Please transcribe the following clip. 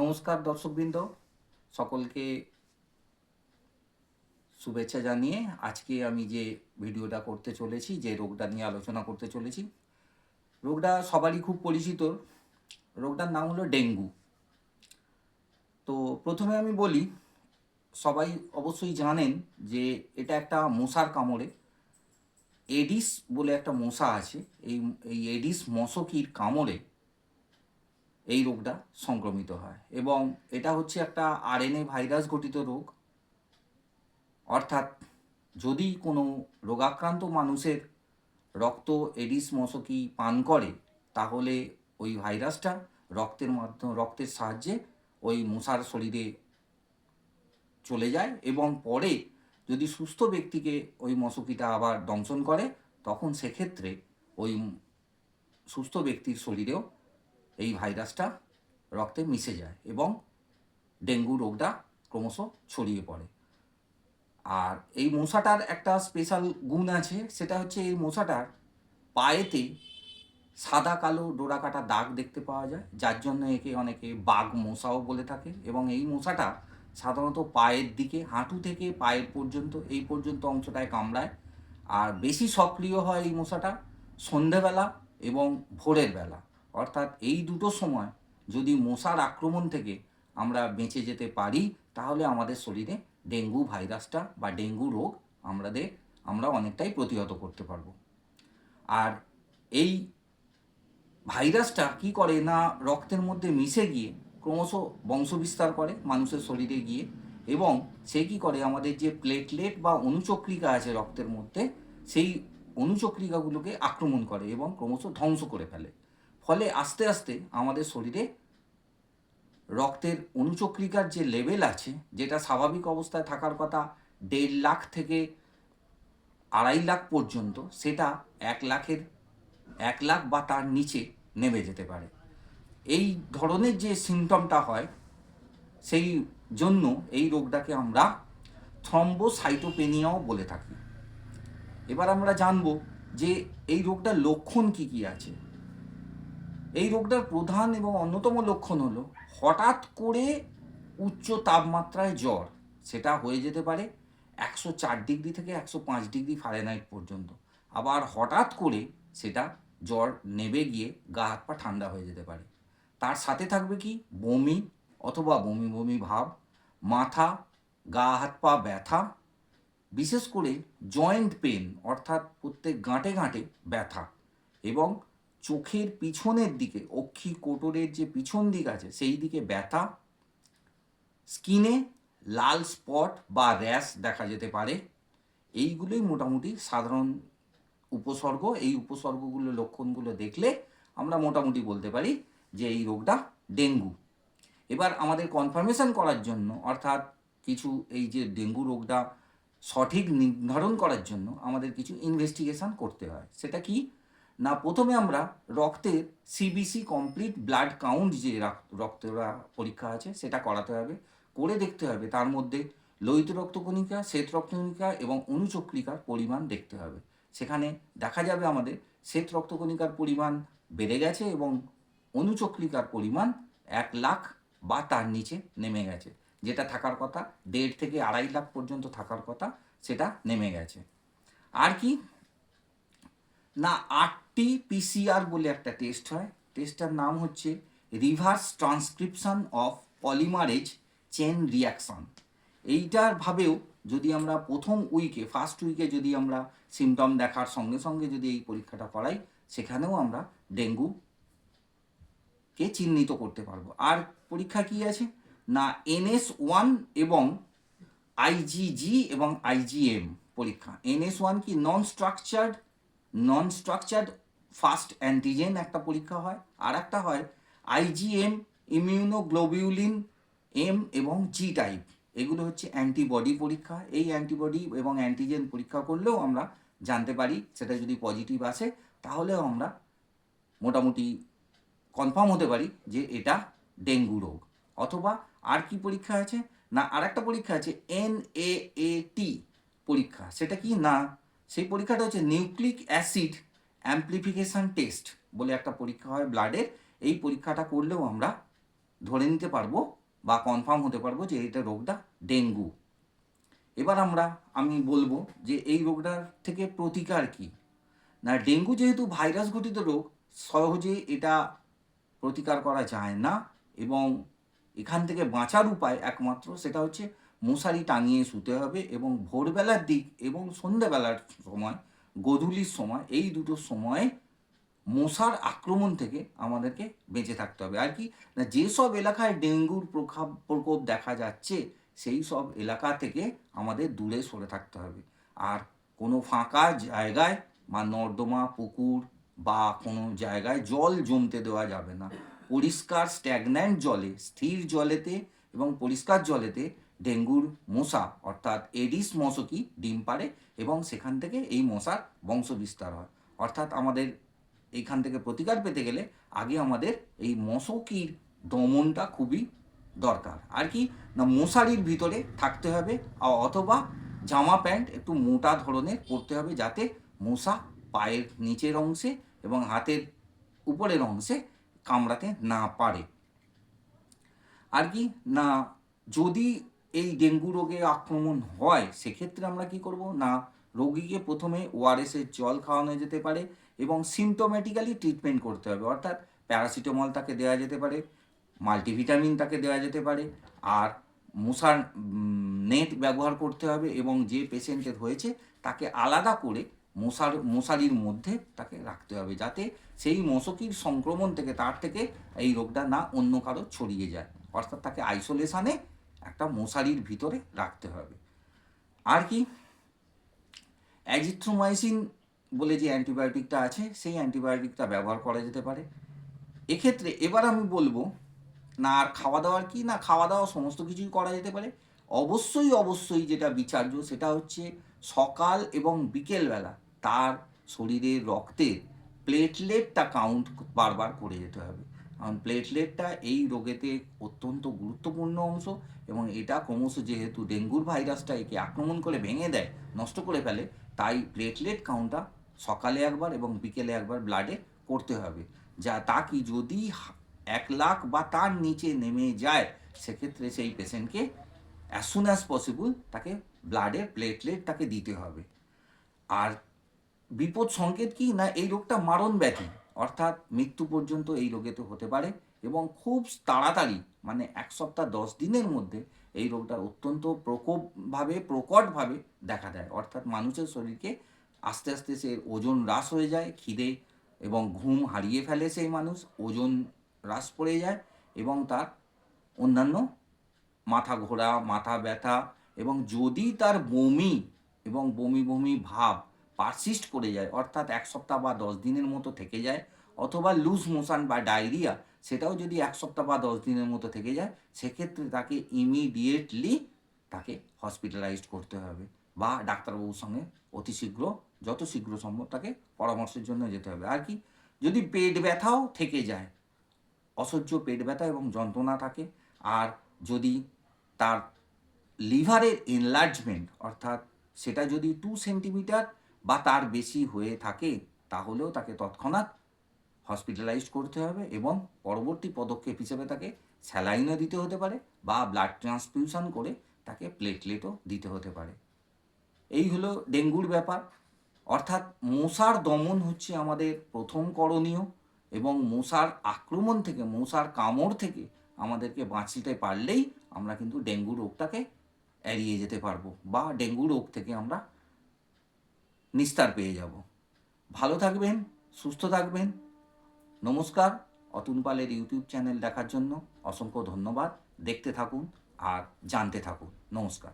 নমস্কার দর্শকবৃন্দ, সকলকে শুভেচ্ছা জানিয়ে আজকে আমি যে ভিডিওটা করতে চলেছি, যে রোগটা নিয়ে আলোচনা করতে চলেছি, রোগটা সবারই খুব পরিচিত। রোগটার নাম হলো ডেঙ্গু। তো প্রথমে আমি বলি, সবাই অবশ্যই জানেন যে এটা একটা মশার কামড়ে। এডিস বলে একটা মশা আছে, এই এই এডিস মশকির কামড়ে এই রোগটা সংক্রমিত হয়। এবং এটা হচ্ছে একটা আরএনএ ভাইরাস ঘটিত রোগ। অর্থাৎ যদি কোনো রোগাক্রান্ত মানুষের রক্ত এডিস মশকি পান করে, তাহলে ওই ভাইরাসটা রক্তের মাধ্যমে রক্তের সাহায্যে ওই মশার শরীরে চলে যায় এবং পরে যদি সুস্থ ব্যক্তিকে ওই মশকিটা আবার দংশন করে, তখন সেক্ষেত্রে ওই সুস্থ ব্যক্তির শরীরেও এই ভাইরাসটা রক্তে মিশে যায় এবং ডেঙ্গু রোগটা ক্রমশ ছড়িয়ে পড়ে। আর এই মশাটার একটা স্পেশাল গুণ আছে, সেটা হচ্ছে এই মশাটার পায়েতে সাদা কালো ডোরা কাটা দাগ দেখতে পাওয়া যায়, যার জন্য একে অনেকে বাঘ মশাও বলে থাকে এবং এই মশাটা সাধারণত পায়ের দিকে, হাঁটু থেকে পায়ের পর্যন্ত, এই পর্যন্ত অংশটায় কামড়ায়। আর বেশি সক্রিয় হয় এই মশাটা সন্ধেবেলা এবং ভোরের বেলা। অর্থাৎ এই দুটো সময় যদি মশার আক্রমণ থেকে আমরা বেঁচে যেতে পারি, তাহলে আমাদের শরীরে ডেঙ্গু ভাইরাসটা বা ডেঙ্গু রোগ আমাদের, আমরা অনেকটাই প্রতিহত করতে পারব। আর এই ভাইরাসটা কি করে না রক্তের মধ্যে মিশে গিয়ে ক্রমশ বংশবিস্তার করে মানুষের শরীরে গিয়ে, এবং সে কি করে আমাদের যে প্লেটলেট বা অনুচক্রিকা আছে রক্তের মধ্যে, সেই অনুচক্রিকাগুলোকে আক্রমণ করে এবং ক্রমশ ধ্বংস করে ফেলে। ফলে আস্তে আস্তে আমাদের শরীরে রক্তের অনুচক্রিকার যে লেভেল আছে, যেটা স্বাভাবিক অবস্থায় থাকার কথা দেড় লাখ থেকে আড়াই লাখ পর্যন্ত, সেটা এক লাখের, এক লাখ বা তার নিচে নেমে যেতে পারে। এই ধরনের যে সিমটমটা হয়, সেই জন্য এই রোগটাকে আমরা থ্রম্বোসাইটোপেনিয়াও বলে থাকি। এবার আমরা জানব যে এই রোগটার লক্ষণ কি কি আছে। এই রোগটার প্রধান এবং অন্যতম লক্ষণ হলো হঠাৎ করে উচ্চ তাপমাত্রায় জ্বর। সেটা হয়ে যেতে পারে একশো চার ডিগ্রি থেকে একশো পাঁচ ডিগ্রি ফারেনহাইট পর্যন্ত। আবার হঠাৎ করে সেটা জ্বর নেবে গিয়ে গা হাত পা ঠান্ডা হয়ে যেতে পারে। তার সাথে থাকবে কি? বমি অথবা বমি বমি ভাব, মাথা, গা হাত পা ব্যথা, বিশেষ করে জয়েন্ট পেন অর্থাৎ প্রত্যেক গাঁটে গাঁটে ব্যথা এবং চোখের পিছনের দিকে, অক্ষি কোটরের যে পিছন দিক আছে, সেই দিকে ব্যথা স্কিনে লাল স্পট বা র্যাশ দেখা যেতে পারে। এইগুলোই মোটামুটি সাধারণ উপসর্গ। এই উপসর্গগুলো, লক্ষণগুলো দেখলে আমরা মোটামুটি বলতে পারি যে এই রোগটা ডেঙ্গু। এবার আমাদের কনফার্মেশন করার জন্য, অর্থাৎ কিছু এই যে ডেঙ্গু রোগটা সঠিক নির্ধারণ করার জন্য আমাদের কিছু ইনভেস্টিগেশন করতে হয়। সেটা কি? না, প্রথমে আমরা রক্তের সিবিসি কমপ্লিট ব্লাড কাউন্ট যে রক্তরা পরীক্ষা আছে, সেটা করাতে হবে। করে দেখতে হবে, তার মধ্যে লোহিত রক্তকণিকা শ্বেত রক্তকণিকা এবং অনুচক্রিকার পরিমাণ দেখতে হবে। সেখানে দেখা যাবে আমাদের শ্বেত রক্তকণিকার পরিমাণ বেড়ে গেছে এবং অনুচক্রিকার পরিমাণ এক লাখ বা তার নিচে নেমে গেছে। যেটা থাকার কথা, দেড় থেকে আড়াই লাখ পর্যন্ত থাকার কথা, সেটা নেমে গেছে। আর কি না আটটি পিসিআর বলে একটা টেস্ট হয়। টেস্টটার নাম হচ্ছে reverse transcription of polymerase chain reaction এইটার ভাবেও যদি আমরা প্রথম উইকে ফার্স্ট উইকে যদি আমরা সিমটম দেখার সঙ্গে সঙ্গে যদি এই পরীক্ষাটা করাই, সেখানেও আমরা ডেঙ্গু কে চিহ্নিত করতে পারব। আর পরীক্ষা কি আছে? না এনএস ওয়ান এবং আইজিজি এবং আইজিএম পরীক্ষা। এনএস ওয়ান কি non structured non structured first antigen একটা পরীক্ষা হয়। আর একটা হয় আইজিএম ইমিউনোগ্লোবিউলিন এম এবং জি টাইপ এগুলো হচ্ছে অ্যান্টিবডি পরীক্ষা। এই অ্যান্টিবডি এবং অ্যান্টিজেন পরীক্ষা করলেও আমরা জানতে পারি, সেটা যদি পজিটিভ আসে, তাহলেও আমরা মোটামুটি কনফার্ম হতে পারি যে এটা ডেঙ্গু রোগ। অথবা আর কি পরীক্ষা আছে? না আর একটা পরীক্ষা আছে এন এ টি পরীক্ষা। সেটা কি? না সেই পরীক্ষাটা হচ্ছে নিউক্লিক অ্যাসিড অ্যাম্প্লিফিকেশন টেস্ট বলে একটা পরীক্ষা হয় ব্লাডের। এই পরীক্ষাটা করলেও আমরা ধরে নিতে পারব বা কনফার্ম হতে পারব যে এটা রোগটা ডেঙ্গু। এবার আমরা, আমি বলব যে এই রোগটার থেকে প্রতিকার কি? না, ডেঙ্গু যেহেতু ভাইরাস ঘটিত রোগ, সহজে এটা প্রতিকার করা যায় না এবং এখান থেকে বাঁচার উপায় একমাত্র সেটা হচ্ছে মশারি টাঙিয়ে শুতে হবে এবং ভোরবেলার দিক এবং সন্ধ্যেবেলার সময়, গোধূলির সময়, এই দুটো সময়ে মশার আক্রমণ থেকে আমাদেরকে বেঁচে থাকতে হবে। আর কি, না যেসব এলাকায় ডেঙ্গুর প্রভাব, প্রকোপ দেখা যাচ্ছে, সেই সব এলাকা থেকে আমাদের দূরে সরে থাকতে হবে। আর কোনো ফাঁকা জায়গায় বা নর্দমা, পুকুর বা কোনো জায়গায় জল জমতে দেওয়া যাবে না। পরিষ্কার স্ট্যাগন্যান্ট জলে, স্থির জলেতে এবং পরিষ্কার জলেতে ডেঙ্গুর মশা, অর্থাৎ এডিস মশকি ডিম পাড়ে এবং সেখান থেকে এই মশার বংশ বিস্তার হয়। অর্থাৎ আমাদের এইখান থেকে প্রতিকার পেতে গেলে আগে আমাদের এই মশকির দমনটা খুবই দরকার। আর কি, না মশারির ভিতরে থাকতে হবে অথবা জামা প্যান্ট একটু মোটা ধরনের পরতে হবে যাতে মশা পায়ের নিচের অংশে এবং হাতের উপরের অংশে কামড়াতে না পারে। আর কি, না যদি এই ডেঙ্গু রোগে আক্রমণ হয়, সেক্ষেত্রে আমরা কি করব? না, রোগীকে প্রথমে ওআরএসের জল খাওয়ানো যেতে পারে এবং সিমটোমেটিক্যালি ট্রিটমেন্ট করতে হবে। অর্থাৎ প্যারাসিটামল তাকে দেওয়া যেতে পারে মাল্টিভিটামিন তাকে দেওয়া যেতে পারে, আর মশার নেট ব্যবহার করতে হবে এবং যে পেশেন্টের হয়েছে তাকে আলাদা করে মশার, মশারির মধ্যে তাকে রাখতে হবে যাতে সেই মশকির সংক্রমণ থেকে, তার থেকে এই রোগটা না অন্য কারও ছড়িয়ে যায়। অর্থাৎ তাকে আইসোলেশনে একটা মশারির ভিতরে রাখতে হবে। আর কি? অ্যাজিথ্রোমাইসিন বলে যে অ্যান্টিবায়োটিকটা আছে, সেই অ্যান্টিবায়োটিকটা ব্যবহার করা যেতে পারে। এক্ষেত্রে এবার আমি বলব, না আর খাওয়া দাওয়ার কি, না খাওয়া দাওয়া সমস্ত কিছুই করা যেতে পারে। অবশ্যই অবশ্যই যেটা বিচার্য সেটা হচ্ছে সকাল এবং বিকেলবেলা তার শরীরের রক্তের প্লেটলেটটা কাউন্ট বারবার করে যেতে হবে। কারণ প্লেটলেটটা এই রোগেতে অত্যন্ত গুরুত্বপূর্ণ অংশ এবং এটা ক্রমশ যেহেতু ডেঙ্গুর ভাইরাসটা একে আক্রমণ করে ভেঙে দেয়, নষ্ট করে ফেলে, তাই প্লেটলেট কাউন্টটা সকালে একবার এবং বিকেলে একবার ব্লাডে করতে হবে। যা তা কি যদি এক লাখ বা তার নিচে নেমে যায়, সেক্ষেত্রে সেই পেশেন্টকে অ্যাজ সুন অ্যাজ পসিবল তাকে ব্লাডের প্লেটলেট তাকে দিতে হবে। আর বিপদ সংকেত কি? না, এই রোগটা মারণ ব্যাধি। অর্থাৎ মৃত্যু পর্যন্ত এই রোগেতে হতে পারে এবং খুব তাড়াতাড়ি মানে এক সপ্তাহ দশ দিনের মধ্যে এই রোগটা অত্যন্ত প্রকোপভাবে, প্রকটভাবে দেখা দেয়। অর্থাৎ মানুষের শরীরকে আস্তে আস্তে সে ওজন হ্রাস হয়ে যায়, খিদে এবং ঘুম হারিয়ে ফেলে সেই মানুষ, ওজন হ্রাস পড়ে যায় এবং তার অন্যান্য মাথা ঘোরা, মাথা ব্যথা এবং যদি তার বমি এবং বমি বমি ভাব পারসিস্ট করে যায়, অর্থাৎ এক সপ্তাহ বা দশ দিনের মতো থেকে যায়, অথবা লুজ মোশন বা ডায়রিয়া সেটাও যদি এক সপ্তাহ বা দশ দিনের মতো থেকে যায়, সেক্ষেত্রে তাকে ইমিডিয়েটলি তাকে হসপিটালাইজড করতে হবে বা ডাক্তারবাবুর সঙ্গে অতি শীঘ্র, যত শীঘ্র সম্ভব তাকে পরামর্শের জন্য যেতে হবে। আর কি, যদি পেট ব্যথাও থেকে যায়, অসহ্য পেট ব্যথা এবং যন্ত্রণা থাকে, আর যদি তার লিভারের এনলার্জমেন্ট অর্থাৎ সেটা যদি টু সেন্টিমিটার বা তার বেশি হয়ে থাকে, তাহলেও তাকে তৎক্ষণাৎ হসপিটালাইজড করতে হবে এবং পরবর্তী পদক্ষেপ হিসেবে তাকে স্যালাইনও দিতে হতে পারে বা ব্লাড ট্রান্সফিউশন করে তাকে প্লেটলেটও দিতে হতে পারে। এই হলো ডেঙ্গুর ব্যাপার। অর্থাৎ মশার দমন হচ্ছে আমাদের প্রথম করণীয় এবং মশার আক্রমণ থেকে, মশার কামড় থেকে আমাদেরকে বাঁচতে পারলেই আমরা কিন্তু ডেঙ্গু রোগটাকে এড়িয়ে যেতে পারব বা ডেঙ্গু রোগ থেকে আমরা নিস্তার পেয়ে যাব। ভালো থাকবেন, সুস্থ থাকবেন। নমস্কার, অতুল পালের ইউটিউব চ্যানেল দেখার জন্য অসংখ্য ধন্যবাদ। দেখতে থাকুন আর জানতে থাকুন। নমস্কার।